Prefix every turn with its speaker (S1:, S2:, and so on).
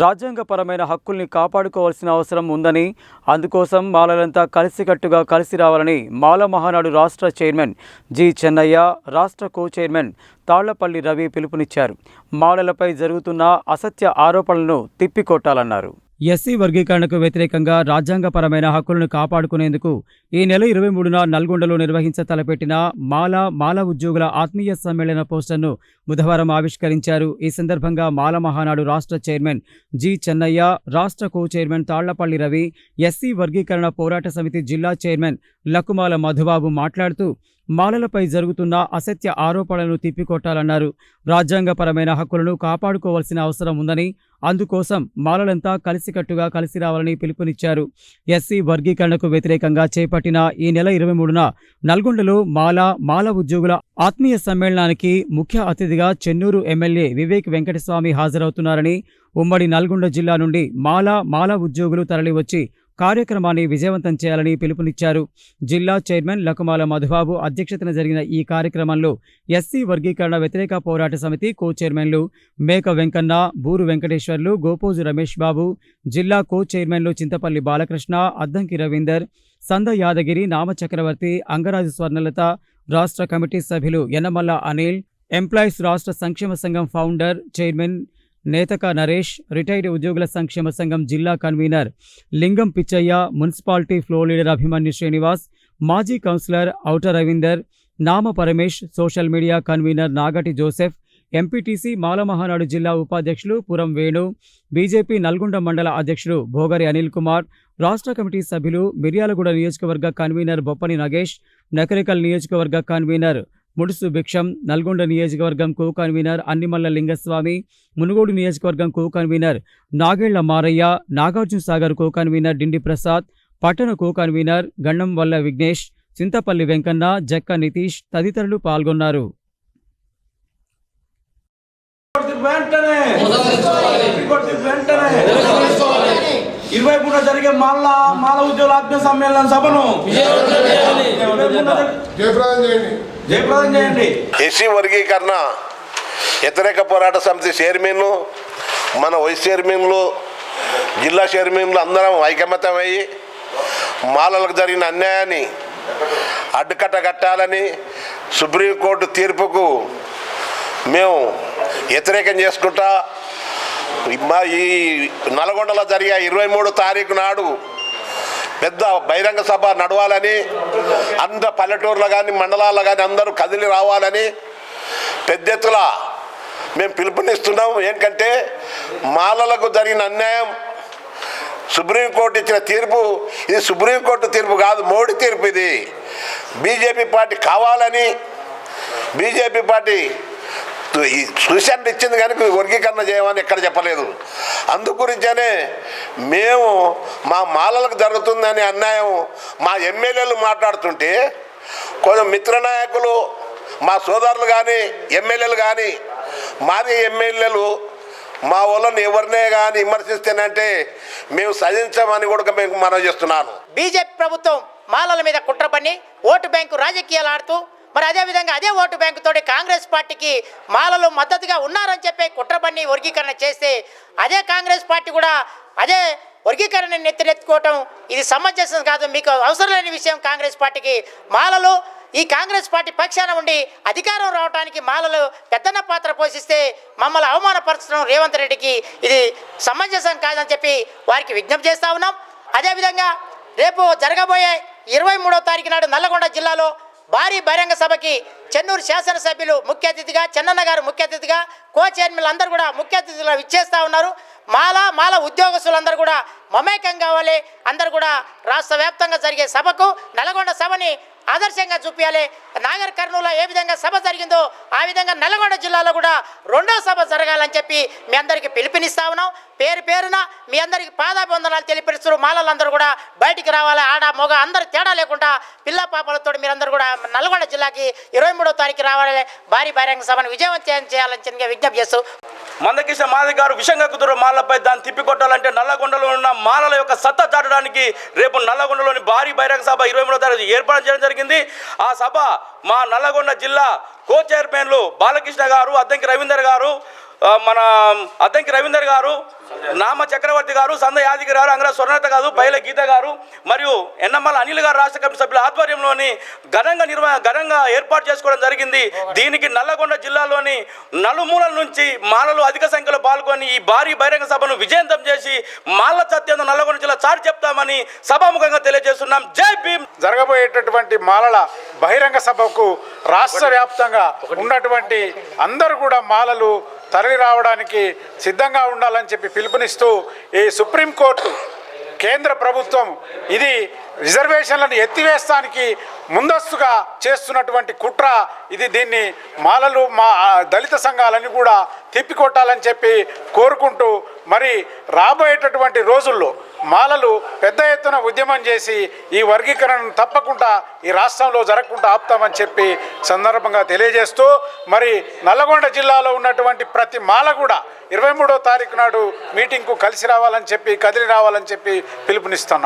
S1: రాజ్యాంగపరమైన హక్కుల్ని కాపాడుకోవాల్సిన అవసరం ఉందని అందుకోసం మాలలంతా కలిసికట్టుగా కలిసి రావాలని మాల మహానాడు రాష్ట్ర చైర్మన్ జి చెన్నయ్య రాష్ట్ర కో చైర్మన్ తాళ్ళపల్లి రవి పిలుపునిచ్చారు. మాలలపై జరుగుతున్న అసత్య ఆరోపణలను తిప్పికొట్టాలన్నారు. ఎస్సీ వర్గీకరణకు వ్యతిరేకంగా రాజ్యాంగపరమైన హక్కులను కాపాడుకునేందుకు ఈ నెల ఇరవై మూడున నల్గొండలో నిర్వహించ తలపెట్టిన మాల మాల ఉద్యోగుల ఆత్మీయ సమ్మేళన పోస్టర్ను బుధవారం ఆవిష్కరించారు. ఈ సందర్భంగా మాల మహానాడు రాష్ట్ర చైర్మన్ జి చెన్నయ్య రాష్ట్ర co chairman Tallapalli Ravi SC వర్గీకరణ పోరాట సమితి జిల్లా చైర్మన్ లకుమాల మధుబాబు మాట్లాడుతూ మాలలపై జరుగుతున్న అసత్య ఆరోపణలను తిప్పికొట్టాలన్నారు. రాజ్యాంగపరమైన హక్కులను కాపాడుకోవాల్సిన అవసరం ఉందని అందుకోసం మాలలంతా కలిసికట్టుగా కలిసి రావాలని పిలుపునిచ్చారు. ఎస్సీ వర్గీకరణకు వ్యతిరేకంగా చేపట్టిన ఈ నెల ఇరవై మూడున నల్గొండలో మాల మాల ఉద్యోగుల ఆత్మీయ సమ్మేళనానికి ముఖ్య అతిథిగా చెన్నూరు ఎమ్మెల్యే వివేక్ వెంకటస్వామి హాజరవుతున్నారని ఉమ్మడి నల్గొండ జిల్లా నుండి మాల మాల ఉద్యోగులు తరలివచ్చి కార్యక్రమాన్ని విజయవంతం చేయాలని పిలుపునిచ్చారు. జిల్లా చైర్మన్ లకుమాల మధుబాబు అధ్యక్షతన జరిగిన ఈ కార్యక్రమంలో ఎస్సీ వర్గీకరణ వ్యతిరేక పోరాట సమితి కో చైర్మన్లు మేక వెంకన్న బూరు వెంకటేశ్వర్లు గోపోజు రమేష్ బాబు జిల్లా కో చైర్మన్లు చింతపల్లి బాలకృష్ణ అద్దంకి రవీందర్ సంద యాదగిరి నామచక్రవర్తి అంగరాజు స్వర్ణలత రాష్ట్ర కమిటీ సభ్యులు యనమల్ల అనిల్ ఎంప్లాయీస్ రాష్ట్ర సంక్షేమ సంఘం founder chairman Netaka Naresh retired ఉద్యోగుల సంక్షేమ సంఘం జిల్లా convener Lingam Pichaiah municipality floor leader Abhimanyu Srinivas మాజీ councillor Auta Ravinder Nama Paramesh social media convener Nagati Joseph MPTC Malamahanadu జిల్లా ఉపాధ్యక్షులు పురం వేణు బీజేపీ నల్గొండ మండల అధ్యక్షుడు భోగరి అనిల్ కుమార్ రాష్ట్ర కమిటీ సభ్యులు మిర్యాలగూడ నియోజకవర్గ కన్వీనర్ బొప్పని నగేష్ నకరికల్ నియోజకవర్గ కన్వీనర్ ముడుసు భిక్షం నల్గొండ నియోజకవర్గం కో కన్వీనర్ అన్నిమల్ల లింగస్వామి మునుగోడు నియోజకవర్గం co convener Nagella Maraiah Nagarjuna Sagar co convener Dindi Prasad పట్టణ కో కన్వీనర్ గండం వల్ల విఘ్నేష్ చింతపల్లి వెంకన్న జక్క నితీష్ తదితరులు పాల్గొన్నారు.
S2: ఇరవై మూడు జరిగే మాల మాల ఉద్యోగుల ఆత్మీయ సమ్మేళన సభను
S3: జయప్రదం చేయండి.
S2: జయప్రదం చేయండి.
S4: ఎస్సీ వర్గీకరణ వ్యతిరేక పోరాట సమితి చైర్మన్ మన వైస్ చైర్మన్లు జిల్లా చైర్మన్లు అందరం ఐకమత్యం అయ్యి మాలలకు జరిగిన అన్యాయాన్ని అడ్డుకట్ట కట్టాలని సుప్రీంకోర్టు తీర్పుకు మేము వ్యతిరేకం చేసుకుంటా మా ఈ నల్గొండలో జరిగే ఇరవై మూడు తారీఖు నాడు పెద్ద బహిరంగ సభ నడవాలని అంద పల్లెటూరులో కానీ మండలాల్లో కానీ అందరూ కదిలి రావాలని పెద్ద ఎత్తుల మేము పిలుపునిస్తున్నాం. ఏంటంటే మాలలకు జరిగిన అన్యాయం సుప్రీంకోర్టు ఇచ్చిన తీర్పు ఇది సుప్రీంకోర్టు తీర్పు కాదు మోడీ తీర్పు ఇది. బీజేపీ పార్టీ కావాలని బీజేపీ పార్టీ ఈ సూచనలు ఇచ్చింది కానీ వర్గీకరణ చేయమని ఎక్కడ చెప్పలేదు. అందుగురించనే మేము మా మాలలకు జరుగుతుందనే అన్యాయం మా ఎమ్మెల్యేలు మాట్లాడుతుంటే కొంచెం మిత్ర నాయకులు మా సోదరులు కానీ ఎమ్మెల్యేలు కానీ మాది ఎమ్మెల్యేలు మా వాళ్ళని ఎవరినే కానీ విమర్శిస్తేనంటే మేము సహించమని కూడా మేము మనం చేస్తున్నాను.
S5: బీజేపీ ప్రభుత్వం మాలల మీద కుట్ర పని ఓటు బ్యాంకు రాజకీయాలు ఆడుతూ మరి అదేవిధంగా అదే ఓటు బ్యాంకుతోటి కాంగ్రెస్ పార్టీకి మాలలు మద్దతుగా ఉన్నారని చెప్పి కుట్రపన్ని వర్గీకరణ చేస్తే అదే కాంగ్రెస్ పార్టీ కూడా అదే వర్గీకరణ నెత్తినెత్తుకోవటం ఇది సమంజసం కాదు. మీకు అవసరం లేని విషయం కాంగ్రెస్ పార్టీకి. మాలలు ఈ కాంగ్రెస్ పార్టీ పక్షాన ఉండి అధికారం రావడానికి మాలలు పెద్దన్న పాత్ర పోషిస్తే మమ్మల్ని అవమానపరచడం రేవంత్ రెడ్డికి ఇది సమంజసం కాదని చెప్పి వారికి విజ్ఞప్తి చేస్తా ఉన్నాం. అదేవిధంగా రేపు జరగబోయే ఇరవై మూడో తారీఖు నాడు నల్లగొండ జిల్లాలో భారీ బహిరంగ సభకి చెన్నూరు శాసనసభ్యులు ముఖ్య అతిథిగా చెన్నన్న గారు ముఖ్య అతిథిగా కో చైర్మన్లు అందరూ కూడా ముఖ్య అతిథులు ఇచ్చేస్తా ఉన్నారు. మాల మాల ఉద్యోగస్తులందరూ కూడా మమేకం కావాలి. అందరూ కూడా రాష్ట్ర వ్యాప్తంగా జరిగే సభకు నల్గొండ సభని ఆదర్శంగా చూపించాలి నాగర్ కర్నూలులో ఏ విధంగా సభ జరిగిందో ఆ విధంగా నల్గొండ జిల్లాలో కూడా రెండో సభ జరగాలని చెప్పి మీ అందరికీ పిలుపునిస్తా ఉన్నాం. పేరు పేరున మీ అందరికీ పాదాభివందనాలు తెలిపిస్తారు మాలలందరూ కూడా బయటికి రావాలి. ఆడ మొగ అందరు తేడా లేకుండా పిల్ల పాపలతో మీరందరూ కూడా నల్గొండ జిల్లాకి ఇరవై మూడో తారీఖు రావాలి. భారీ బహిరంగ సభను విజయవంతం చేయాలని చిన్నగా విజ్ఞప్తి చేస్తూ
S2: మందకృష్ణ మాది గారు విషంగా కుదురు మాలపై దాన్ని తిప్పికొట్టాలంటే నల్లగొండలో ఉన్న మాలల యొక్క సత్తా చాటడానికి రేపు నల్లగొండలోని భారీ బహిరంగ సభ ఇరవై మూడో తారీఖు ఏర్పాటు చేయడం జరిగింది. ఆ సభ మా నల్లగొండ జిల్లా కో చైర్మన్లు బాలకృష్ణ గారు అద్దంకి రవీందర్ గారు మన అద్దంకి రవీందర్ గారు నామ చక్రవర్తి గారు సంద యాదగిరి గారు అంగర స్వర్ణత గారు బయల గీత గారు మరియు ఎన్ఎంఎల్ అనిల్ గారు రాష్ట్ర కమిటీ సభ్యుల ఆధ్వర్యంలోని ఘనంగా నిర్వహణ ఘనంగా ఏర్పాటు చేసుకోవడం జరిగింది. దీనికి నల్లగొండ జిల్లాలోని నలుమూలల నుంచి మాలలు అధిక సంఖ్యలో పాల్గొని ఈ భారీ బహిరంగ సభను విజయవంతం చేసి మాల సత్యంతో నల్లగొండ జిల్లా చాటి చెప్తామని సభాముఖంగా తెలియజేస్తున్నాం. జై భీమ్!
S3: జరగబోయేటటువంటి మాలల బహిరంగ సభకు రాష్ట్ర వ్యాప్తంగా ఉన్నటువంటి అందరూ కూడా మాలలు తరలి రావడానికి సిద్ధంగా ఉండాలని చెప్పి పిలుపునిస్తూ ఈ సుప్రీంకోర్టు కేంద్ర ప్రభుత్వం ఇది రిజర్వేషన్లను ఎత్తివేస్తానికి ముందస్తుగా చేస్తున్నటువంటి కుట్ర ఇది దీన్ని మాలలు మా దళిత సంఘాలని కూడా తిప్పికొట్టాలని చెప్పి కోరుకుంటూ మరి రాబోయేటటువంటి రోజుల్లో మాలలు పెద్ద ఎత్తున ఉద్యమం చేసి ఈ వర్గీకరణను తప్పకుండా ఈ రాష్ట్రంలో జరగకుండా ఆపుతామని చెప్పి సందర్భంగా తెలియజేస్తూ మరి నల్లగొండ జిల్లాలో ఉన్నటువంటి ప్రతి మాల కూడా ఇరవై మూడో తారీఖు నాడు మీటింగ్కు కలిసి రావాలని చెప్పి కదిలి రావాలని చెప్పి పిలుపునిస్తున్నాం.